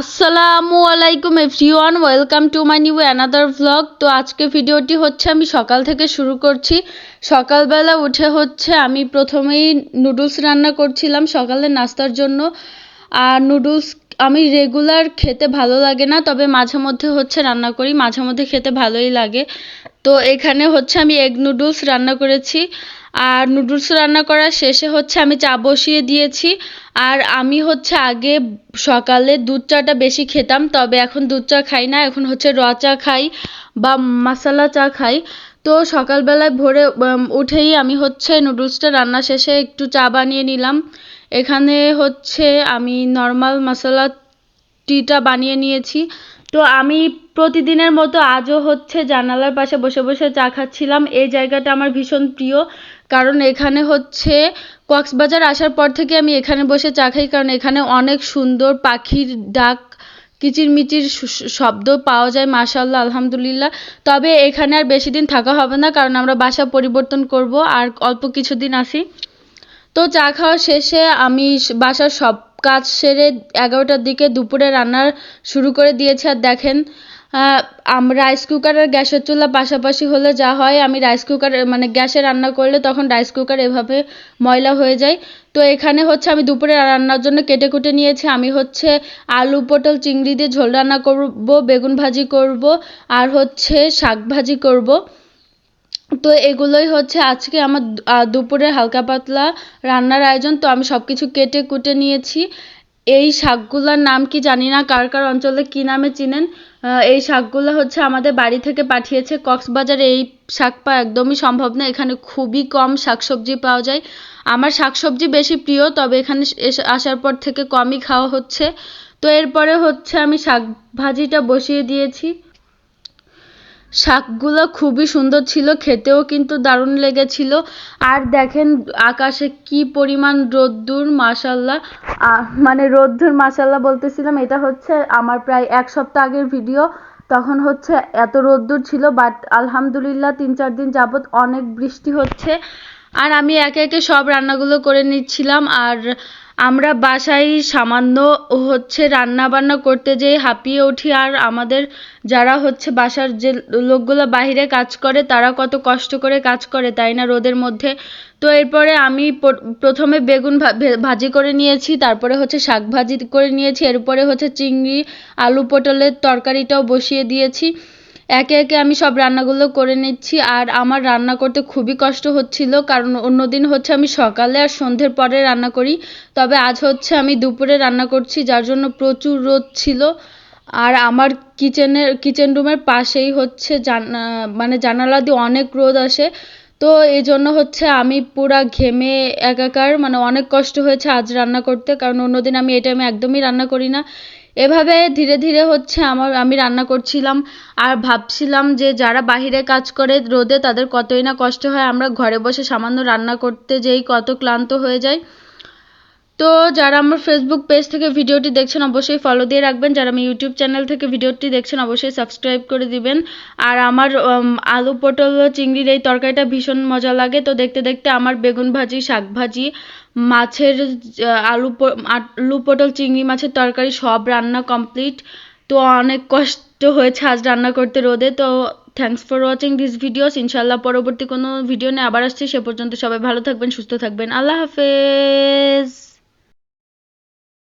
আসসালামু আলাইকুম everyone, welcome to my new another vlog তো আজকে ভিডিওটি হচ্ছে, আমি সকাল থেকে শুরু করছি। সকালবেলা উঠে হচ্ছে, আমি প্রথমেই নুডলস রান্না করছিলাম সকালের নাস্তার জন্য। আর নুডলস আমি রেগুলার খেতে ভালো লাগে না, তবে মাঝে মধ্যে হচ্ছে রান্না করি, মাঝে মধ্যে খেতে ভালোই লাগে। তো এখানে হচ্ছে আমি এগ নুডলস রান্না করেছি। আর নুডলস রান্না করার শেষে হচ্ছে আমি চা বসিয়ে দিয়েছি। আর আমি হচ্ছে আগে সকালে দুধ চাটা বেশি খেতাম, তবে এখন দুধ চা খাই না। এখন হচ্ছে র চা খাই বা মশালা চা খাই। তো সকালবেলায় ভোরে উঠেই আমি হচ্ছে নুডলসটা রান্না শেষে একটু চা বানিয়ে নিলাম। এখানে হচ্ছে আমি নর্মাল মশলা টিটা বানিয়ে নিয়েছি। তো আমি প্রতিদিনের মতো আজও হচ্ছে জানালার পাশে বসে বসে চা খাচ্ছিলাম। এই জায়গাটা আমার ভীষণ প্রিয়। কারণ এখানে হচ্ছে কক্সবাজার আসার পর থেকে আমি এখানে বসে চা খাই। কারণ এখানে অনেক সুন্দর পাখির ডাক, কিচিরমিচির শব্দ পাওয়া যায় মাশাল্লাহ আলহামদুলিল্লাহ। তবে এখানে আর বেশি দিন থাকা হবে না, কারণ আমরা বাসা পরিবর্তন করব। আর অল্প কিছুদিন আসি। তো চা খাওয়া শেষে আমি বাসার সব কাজ সেরে এগারোটার দিকে দুপুরে রান্নার শুরু করে দিয়েছি। আর দেখেন রাইস কুকার আর গ্যাসের চুলা পাশাপাশি হলে যা হয়, আমি রাইস কুকার মানে গ্যাসে রান্না করলে তখন রাইস কুকার এভাবে ময়লা হয়ে যায়। তো এখানে হচ্ছে আমি দুপুরে রান্নার জন্য কেটে কুটে নিয়েছি। আমি হচ্ছে আলু, পটল, চিংড়ি দিয়ে ঝোল রান্না করব, বেগুন ভাজি করব, আর হচ্ছে শাক ভাজি করব। তো এগুলোই হচ্ছে আজকে আমার দুপুরে হালকা পাতলা রান্নার আয়োজন। তো আমি সব কিছু কেটে কুটে নিয়েছি। এই শাকগুলোর নাম কি জানি না, কার কার অঞ্চলে কী নামে চিনেন? এই শাকগুলো হচ্ছে আমাদের বাড়ি থেকে পাঠিয়েছে কক্সবাজারে। এই শাক পাওয়া একদমই সম্ভব না। এখানে খুবই কম শাকসবজি পাওয়া যায়। আমার শাকসবজি বেশি প্রিয়, তবে এখানে আসার পর থেকে কমই খাওয়া হচ্ছে। তো এরপরে হচ্ছে আমি শাক ভাজিটা বসিয়ে দিয়েছি। শাকগুলো খুবই সুন্দর ছিল, খেতেও কিন্তু দারুণ লেগেছিল। আর দেখেন আকাশে কি পরিমাণ রোদ্দুর মাসাল্লাহ মানে রোদ্দুর মাসাল্লাহ বলতেছিলাম, এটা হচ্ছে আমার প্রায় এক সপ্তাহ আগের ভিডিও। তখন হচ্ছে এত রোদ্দুর ছিল বাট আলহামদুলিল্লাহ তিন চার দিন যাবৎ অনেক বৃষ্টি হচ্ছে। আর আমি একে একে সব রান্নাগুলো করে নিচ্ছিলাম, আর আমরা বাসায় সামান্য হচ্ছে রান্না বান্না করতে যেয়ে হাঁপিয়ে উঠি, আর আমাদের যারা হচ্ছে বাসার যে লোকগুলো বাহিরে কাজ করে, তারা কত কষ্ট করে কাজ করে, তাই না, রোদের মধ্যে? তো এরপরে আমি প্রথমে বেগুন ভাজি করে নিয়েছি, তারপরে হচ্ছে শাক ভাজি করে নিয়েছি, এরপরে হচ্ছে চিংড়ি, আলু পটলের তরকারিটাও বসিয়ে দিয়েছি। একে একে আমি সব রান্নাগুলো করে নিচ্ছি আর আমার রান্না করতে খুবই কষ্ট হচ্ছিল, কারণ অন্যদিন হচ্ছে আমি সকালে আর সন্ধ্যের পরে রান্না করি। তবে আজ হচ্ছে আমি দুপুরে রান্না করছি, যার জন্য প্রচুর রোদ ছিল। আর আমার কিচেনের, কিচেন রুমের পাশেই হচ্ছে জানা মানে জানালা দিয়ে অনেক রোদ আসে। তো এই জন্য হচ্ছে আমি পুরা ঘেমে একাকার মানে অনেক কষ্ট হয়েছে আজ রান্না করতে, কারণ অন্যদিন আমি এই টাইমে একদমই রান্না করি না। এভাবে ধীরে ধীরে হচ্ছে আমার, আমি রান্না করছিলাম আর ভাবছিলাম যে যারা বাহিরে কাজ করে রোদে তাদের কতই না কষ্ট হয়। আমরা ঘরে বসে সামান্য রান্না করতে যেই কত ক্লান্ত হয়ে যাই। তো যারা আমার ফেসবুক পেজ থেকে ভিডিওটি দেখছেন, অবশ্যই ফলো দিয়ে রাখবেন। যারা আমি ইউটিউব চ্যানেল থেকে ভিডিওটি দেখছেন, অবশ্যই সাবস্ক্রাইব করে দিবেন। আর আমার আলু পটল চিংড়ির এই তরকারিটা ভীষণ মজা লাগে। তো দেখতে দেখতে আমার বেগুন ভাজি, শাক ভাজি, মাছের আলু আলু পটল, চিংড়ি মাছের তরকারি সব রান্না কমপ্লিট তো অনেক কষ্ট হয়েছে আজ রান্না করতে রোদে। তো thanks for watching this videos ইনশাল্লাহ পরবর্তী কোনো ভিডিও নিয়ে আবার আসছি। সে পর্যন্ত সবাই ভালো থাকবেন, সুস্থ থাকবেন। আল্লাহ হাফেজ।